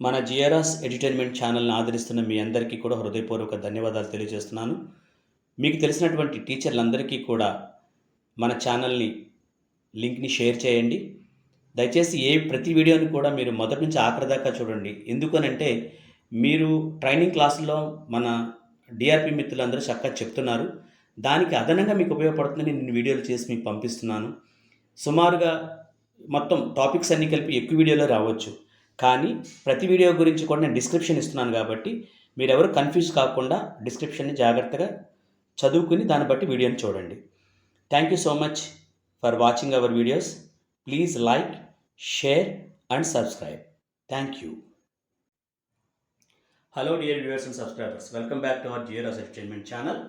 మన GRS entertainment ఛానల్ని ఆదరిస్తున్న మీ అందరికీ కూడా హృదయపూర్వక ధన్యవాదాలు తెలియజేస్తున్నాను. మీకు తెలిసినటువంటి టీచర్లందరికీ కూడా మన ఛానల్ని లింక్ని షేర్ చేయండి. దయచేసి ఏ ప్రతి వీడియోని కూడా మీరు మొదటి నుంచి ఆఖరి దాకా చూడండి. ఎందుకనంటే మీరు ట్రైనింగ్ క్లాసుల్లో మన డిఆర్పి మిత్రులందరూ చక్కగా చెప్తున్నారు. దానికి అదనంగా మీకు ఉపయోగపడుతుందని నేను వీడియోలు చేసి మీకు పంపిస్తున్నాను. సుమారుగా మొత్తం టాపిక్స్ అన్నీ కలిపి ఎక్కువ వీడియోలో రావచ్చు. కానీ ప్రతి వీడియో గురించి కూడా నేను డిస్క్రిప్షన్ ఇస్తున్నాను కాబట్టి మీరెవరు కన్ఫ్యూజ్ కాకుండా డిస్క్రిప్షన్ని జాగ్రత్తగా చదువుకుని దాన్ని బట్టి వీడియోని చూడండి. Thank you so much for watching our videos please like share and subscribe thank you hello dear viewers and subscribers welcome back to our జియరస్ entertainment channel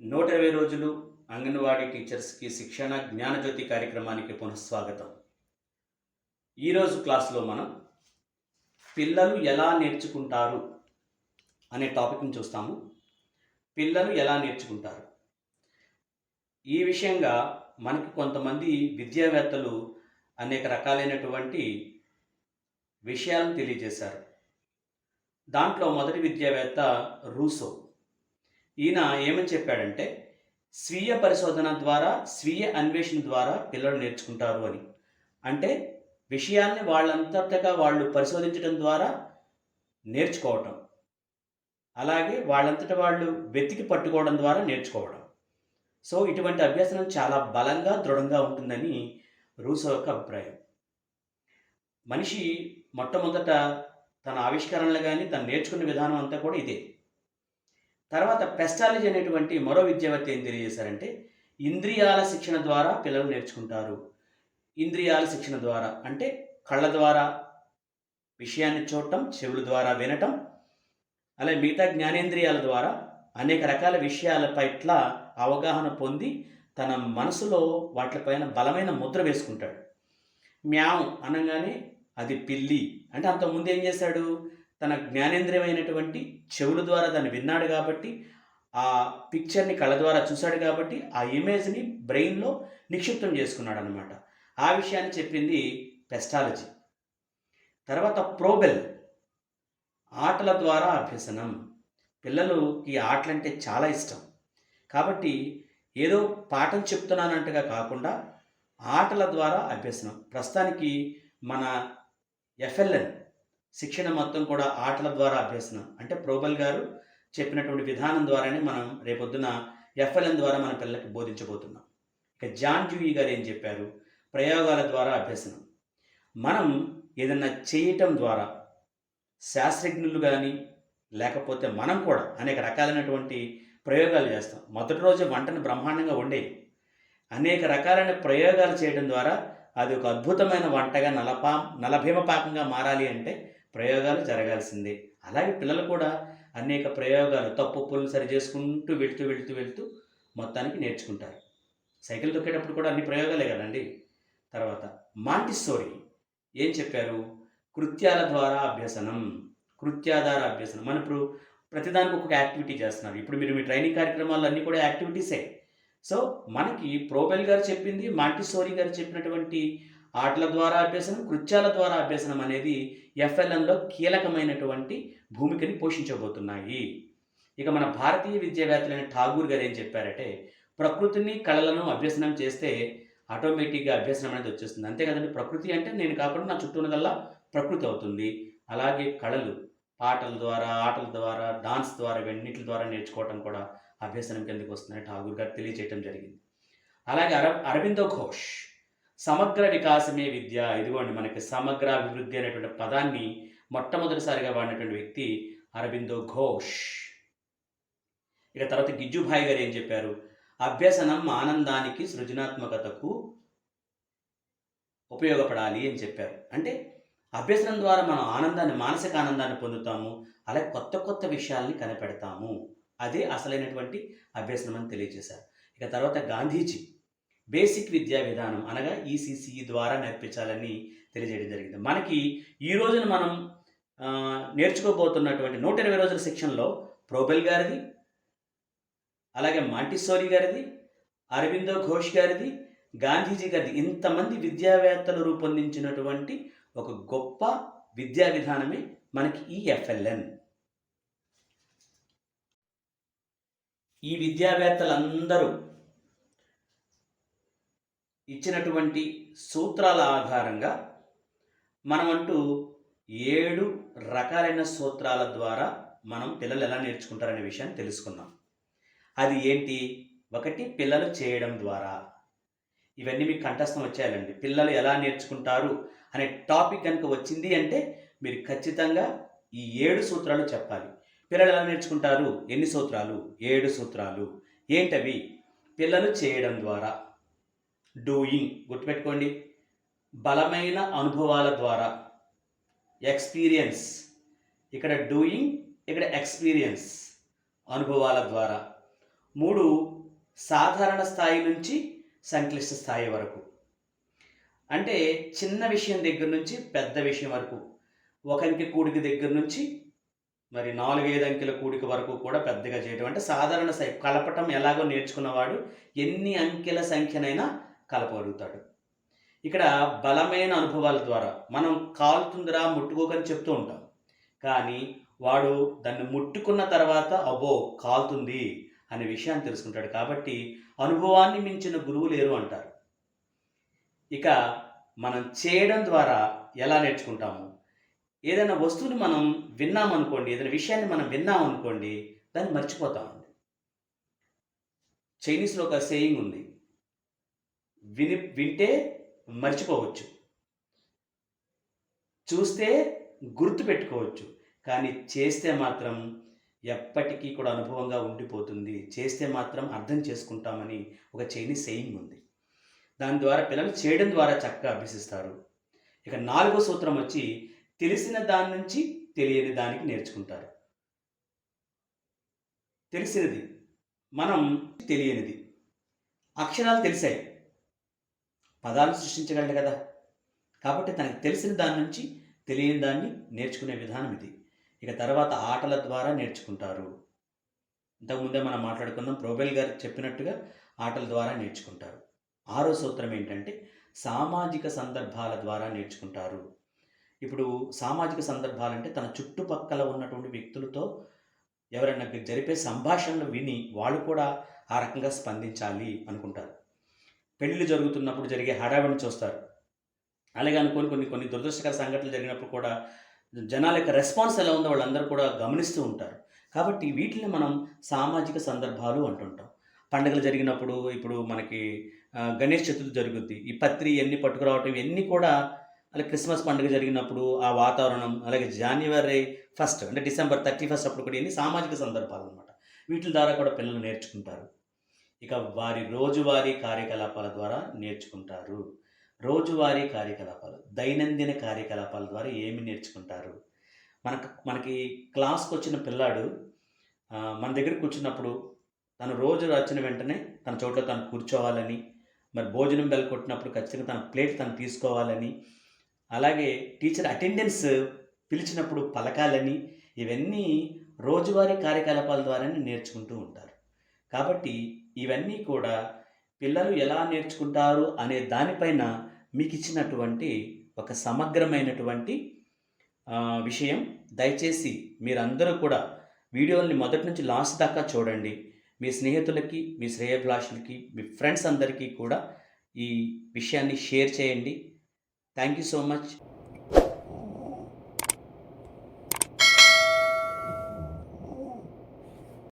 నూట ఇరవై రోజులు అంగన్వాడీ టీచర్స్కి శిక్షణ జ్ఞానజ్యోతి కార్యక్రమానికి పునఃస్వాగతం ఈరోజు క్లాస్లో మనం పిల్లలు ఎలా నేర్చుకుంటారు అనే టాపిక్ని చూస్తాము. పిల్లలు ఎలా నేర్చుకుంటారు? ఈ విషయంగా మనకి కొంతమంది విద్యావేత్తలు అనేక రకాలైనటువంటి విషయాలను తెలియజేశారు. దాంట్లో మొదటి విద్యావేత్త రూసో. ఈయన ఏమని చెప్పాడంటే స్వీయ పరిశోధన ద్వారా స్వీయ అన్వేషణ ద్వారా పిల్లలు నేర్చుకుంటారు అని. అంటే విషయాన్ని వాళ్ళంతటగా వాళ్ళు పరిశోధించడం ద్వారా నేర్చుకోవటం. అలాగే వాళ్ళంతట వాళ్ళు వెతికి పట్టుకోవడం ద్వారా నేర్చుకోవడం. సో ఇటువంటి అభ్యసనం చాలా బలంగా దృఢంగా ఉంటుందని రూసో యొక్క అభిప్రాయం. మనిషి మొట్టమొదట తన ఆవిష్కరణలు కానీ తను నేర్చుకునే విధానం అంతా కూడా ఇదే. తర్వాత పెస్టాలజీ అనేటువంటి మరో విద్యావేత్త ఏం తెలియజేశారంటే ఇంద్రియాల శిక్షణ ద్వారా పిల్లలు నేర్చుకుంటారు. ఇంద్రియాల శిక్షణ ద్వారా అంటే కళ్ళ ద్వారా విషయాన్ని చూడటం చెవుల ద్వారా వినటం అలాగే మిగతా జ్ఞానేంద్రియాల ద్వారా అనేక రకాల విషయాల పట్ల అవగాహన పొంది తన మనసులో వాటిపైన బలమైన ముద్ర వేసుకుంటాడు. మ్యావ్ అనగానే అది పిల్లి. అంటే అంతకుముందు ఏం చేశాడు? తన జ్ఞానేంద్రియమైనటువంటి చెవుల ద్వారా దాన్ని విన్నాడు కాబట్టి ఆ పిక్చర్ని కళ్ళ ద్వారా చూశాడు కాబట్టి ఆ ఇమేజ్ని బ్రెయిన్లో నిక్షిప్తం చేసుకున్నాడు అనమాట ఆ విషయాన్ని చెప్పింది పెస్టాలజీ. తర్వాత ప్రోబెల్ ఆటల ద్వారా అభ్యసనం. పిల్లలకి ఆటలంటే చాలా ఇష్టం. కాబట్టి ఏదో పాఠం చెప్తున్నానంటగా కాకుండా ఆటల ద్వారా అభ్యసనం. ప్రస్తుతానికి మన ఎఫ్ఎల్ఎన్ శిక్షణ మొత్తం కూడా ఆటల ద్వారా అభ్యసనం. అంటే ప్రోబల్ గారు చెప్పినటువంటి విధానం ద్వారానే మనం రేపొద్దున ఎఫ్ఎల్ఎన్ ద్వారా మన పిల్లలకి బోధించబోతున్నాం. ఇక జాన్ జూయి గారు ఏం చెప్పారు? ప్రయోగాల ద్వారా అభ్యసనం. మనం ఏదన్నా చేయటం ద్వారా శాస్త్రజ్ఞులు కానీ లేకపోతే మనం కూడా అనేక రకాలైనటువంటి ప్రయోగాలు చేస్తాం. మొదటి రోజు వంటను బ్రహ్మాండంగా వండే అనేక రకాలైన ప్రయోగాలు చేయడం ద్వారా అది ఒక అద్భుతమైన వంటగా నలపా నలభీమ పాకంగా మారాలి అంటే ప్రయోగాలు జరగాల్సిందే. అలాగే పిల్లలు కూడా అనేక ప్రయోగాలు తప్పు పుల్లు సరి చేసుకుంటూ వెళ్తూ వెళ్తూ వెళ్తూ మొత్తానికి నేర్చుకుంటారు. సైకిల్ తొక్కేటప్పుడు కూడా అన్ని ప్రయోగాలే కదండి? తర్వాత మాంటిస్సోరీ ఏం చెప్పారు? కృత్యాల ద్వారా అభ్యసనం. కృత్యాధార అభ్యసనం. మన ఇప్పుడు ప్రతిదానికి ఒక యాక్టివిటీ చేస్తున్నారు. ఇప్పుడు మీరు మీ ట్రైనింగ్ కార్యక్రమాలు అన్నీ కూడా యాక్టివిటీసే. సో మనకి ప్రోబెల్ గారు చెప్పింది మాంటిసోరీ గారు చెప్పినటువంటి ఆటల ద్వారా అభ్యసనం కృత్యాల ద్వారా అభ్యసనం అనేది ఎఫ్ఎల్ఎన్లో కీలకమైనటువంటి భూమికని పోషించబోతున్నాయి. ఇక మన భారతీయ విద్యావేత్తలైన ఠాగూర్ గారు ఏం చెప్పారంటే ప్రకృతిని కళలను అభ్యసనం చేస్తే ఆటోమేటిక్గా అభ్యసనం అనేది వచ్చేస్తుంది. అంతే కదండి ప్రకృతి అంటే నేను కాకుండా నా చుట్టూ ఉన్నదల్లా ప్రకృతి అవుతుంది. అలాగే కళలు పాటల ద్వారా ఆటల ద్వారా డాన్స్ ద్వారా వెన్నిటి ద్వారా నేర్చుకోవటం కూడా అభ్యసనం కిందకు వస్తుందని ఠాగూర్ గారు తెలియచేయటం జరిగింది. అలాగే అర అరవిందో ఘోష్ సమగ్ర వికాసమే విద్య. ఇదిగోండి మనకి సమగ్ర అభివృద్ధి అనేటువంటి పదాన్ని మొట్టమొదటిసారిగా వాడినటువంటి వ్యక్తి అరవిందో ఘోష్. ఇక తర్వాత గిజ్జుభాయ్ గారు ఏం చెప్పారు? అభ్యసనం ఆనందానికి సృజనాత్మకతకు ఉపయోగపడాలి అని చెప్పారు. అంటే అభ్యసనం ద్వారా మనం ఆనందాన్ని మానసిక ఆనందాన్ని పొందుతాము అలాగే కొత్త కొత్త విషయాల్ని కనిపెడతాము. అదే అసలైనటువంటి అభ్యసనం అని తెలియజేశారు. ఇక తర్వాత గాంధీజీ బేసిక్ విద్యా విధానం అనగా ఈసీసీ ద్వారా నేర్పించాలని తెలియజేయడం జరిగింది. మనకి ఈ రోజున మనం నేర్చుకోబోతున్నటువంటి నూట ఇరవై రోజుల శిక్షణలో ప్రోబెల్ గారిది అలాగే మాంటిసోరి గారిది అరవిందో ఘోష్ గారిది గాంధీజీ గారిది ఇంతమంది విద్యావేత్తలు రూపొందించినటువంటి ఒక గొప్ప విద్యా విధానమే మనకి ఈ ఎఫ్ఎల్ఎన్. ఈ విద్యావేత్తలందరూ ఇచ్చినటువంటి సూత్రాల ఆధారంగా మనమంటూ ఏడు రకాలైన సూత్రాల ద్వారా మనం పిల్లలు ఎలా నేర్చుకుంటారనే విషయాన్ని తెలుసుకుందాం. అది ఏంటి? ఒకటి పిల్లలు చేయడం ద్వారా. ఇవన్నీ మీకు కంఠస్థం వచ్చేయాలండి. పిల్లలు ఎలా నేర్చుకుంటారు అనే టాపిక్ కనుక వచ్చింది అంటే మీరు ఖచ్చితంగా ఈ ఏడు సూత్రాలు చెప్పాలి. పిల్లలు ఎలా నేర్చుకుంటారు? ఎన్ని సూత్రాలు? ఏడు సూత్రాలు. ఏంటవి? పిల్లలు చేయడం ద్వారా. డూయింగ్. గుర్తుపెట్టుకోండి. బలమైన అనుభవాల ద్వారా. ఎక్స్పీరియన్స్. ఇక్కడ డూయింగ్ ఇక్కడ ఎక్స్పీరియన్స్. అనుభవాల ద్వారా. మూడు సాధారణ స్థాయి నుంచి సంక్లిష్ట స్థాయి వరకు. అంటే చిన్న విషయం దగ్గర నుంచి పెద్ద విషయం వరకు. ఒక అంకె కూడిక దగ్గర నుంచి మరి నాలుగైదు అంకెల కూడిక వరకు కూడా పెద్దగా చేయడం అంటే సాధారణ స్థాయి కలపటం ఎలాగో నేర్చుకున్నవాడు ఎన్ని అంకెల సంఖ్యనైనా కలపగలుగుతాడు. ఇక్కడ బలమైన అనుభవాల ద్వారా మనం కాలుతుందిరా ముట్టుకోకని చెప్తూ ఉంటాం. కానీ వాడు దాన్ని ముట్టుకున్న తర్వాత అబ్బో కాలుతుంది. అనే విషయాన్ని తెలుసుకుంటాడు. కాబట్టి అనుభవాన్ని మించిన గురువు లేరు అంటారు. ఇక మనం చేయడం ద్వారా ఎలా నేర్చుకుంటాము? ఏదైనా వస్తువుని మనం విన్నామనుకోండి ఏదైనా విషయాన్ని మనం విన్నామనుకోండి దాన్ని మర్చిపోతామండి. చైనీస్లో ఒక సేయింగ్ ఉంది. విని వింటే మర్చిపోవచ్చు. చూస్తే గుర్తు పెట్టుకోవచ్చు కానీ చేస్తే మాత్రం ఎప్పటికీ కూడా అనుభవంగా ఉండిపోతుంది. చేస్తే మాత్రం అర్థం చేసుకుంటామని ఒక చైనీస్ సెయింగ్ ఉంది. దాని ద్వారా పిల్లలు చేయడం ద్వారా చక్కగా అభ్యసిస్తారు. ఇక నాలుగో సూత్రం వచ్చి తెలిసిన దాని నుంచి తెలియని దానికి నేర్చుకుంటారు. తెలిసినది. మనం తెలియనిది. అక్షరాలు తెలిసాయి. పదాలు సృష్టించగలడు కదా. కాబట్టి తనకు తెలిసిన దాని నుంచి తెలియని దాన్ని నేర్చుకునే విధానం ఇది. ఇక తర్వాత ఆటల ద్వారా నేర్చుకుంటారు. ఇంతకుముందే మనం మాట్లాడుకుందాం ప్రోబెల్ గారు చెప్పినట్టుగా ఆటల ద్వారా నేర్చుకుంటారు. ఆరో సూత్రం ఏంటంటే సామాజిక సందర్భాల ద్వారా నేర్చుకుంటారు. ఇప్పుడు సామాజిక సందర్భాలంటే తన చుట్టుపక్కల ఉన్నటువంటి వ్యక్తులతో ఎవరైనా జరిపే సంభాషణలు విని వాళ్ళు కూడా ఆ రకంగా స్పందించాలి అనుకుంటారు. పెళ్ళిళ్ళు జరుగుతున్నప్పుడు జరిగే హడావిడిని చూస్తారు. అలాగే అనుకోని కొన్ని కొన్ని దురదృష్టకర సంఘటనలు జరిగినప్పుడు కూడా జనాల యొక్క రెస్పాన్స్ ఎలా ఉందో వాళ్ళందరూ కూడా గమనిస్తూ ఉంటారు. కాబట్టి వీటిని మనం సామాజిక సందర్భాలు అంటుంటాం. పండుగలు జరిగినప్పుడు ఇప్పుడు మనకి గణేష్ చతుర్థి జరుగుద్ది. ఈ పత్రి ఇవన్నీ పట్టుకురావటం ఇవన్నీ కూడా అలాగే క్రిస్మస్ పండుగ జరిగినప్పుడు ఆ వాతావరణం అలాగే జనవరి ఫస్ట్ అంటే డిసెంబర్ థర్టీ ఫస్ట్ అప్పుడు కూడా ఇవన్నీ సామాజిక సందర్భాలు అనమాట వీటి ద్వారా కూడా పిల్లలు నేర్చుకుంటారు. ఇక వారి రోజువారీ కార్యకలాపాల ద్వారా నేర్చుకుంటారు. రోజువారీ కార్యకలాపాలు దైనందిన కార్యకలాపాల ద్వారా ఏమి నేర్చుకుంటారు? మనకు మనకి క్లాస్కి వచ్చిన పిల్లాడు మన దగ్గర కూర్చున్నప్పుడు తను రోజు వచ్చిన వెంటనే తన చోట్ల తను కూర్చోవాలని మరి భోజనం బెల్ కొట్టినప్పుడు ఖచ్చితంగా తన ప్లేట్ తను తీసుకోవాలని అలాగే టీచర్ అటెండెన్స్ పిలిచినప్పుడు పలకాలని ఇవన్నీ రోజువారీ కార్యకలాపాల ద్వారానే నేర్చుకుంటూ ఉంటారు. కాబట్టి ఇవన్నీ కూడా పిల్లలు ఎలా నేర్చుకుంటారు అనే దానిపైన మీకు ఇచ్చినటువంటి ఒక సమగ్రమైనటువంటి విషయం. దయచేసి మీరందరూ కూడా వీడియోని మొదటి నుంచి లాస్ట్ దాకా చూడండి. మీ స్నేహితులకి మీ శ్రేయభిలాషులకి మీ ఫ్రెండ్స్ అందరికీ కూడా ఈ విషయాన్ని షేర్ చేయండి. Thank you so much.